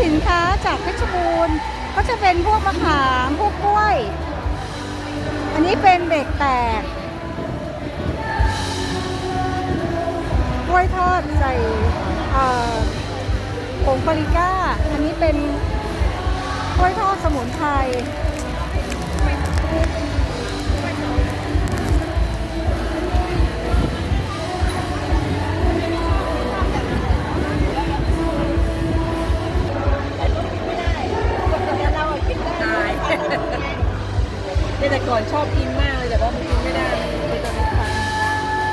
สินค้าจากเพชรบูรณ์ก็จะเป็นพวกมะขามพวกกล้วย อันนี้เป็นเบรกแตกกล้วยทอดใส่ผงปาปริก้า อันนี้เป็นกล้วยทอดสมุนไพร แต่ก่อนชอบกินมากเลยแต่ว่ามันกินไม่ได้เลยตอนนี้ค่ะ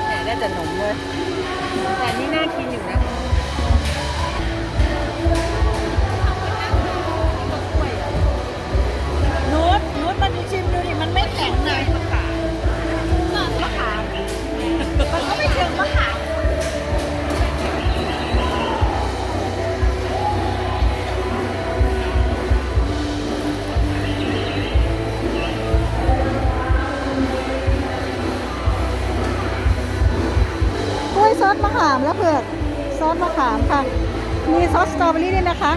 แหมได้แต่หนมเลยแต่นี่น่ากินอยู่นะ ซอสมะขามและเผือกซอสมะขามค่ะ มีซอสสตรอเบอรี่ด้วยนะคะ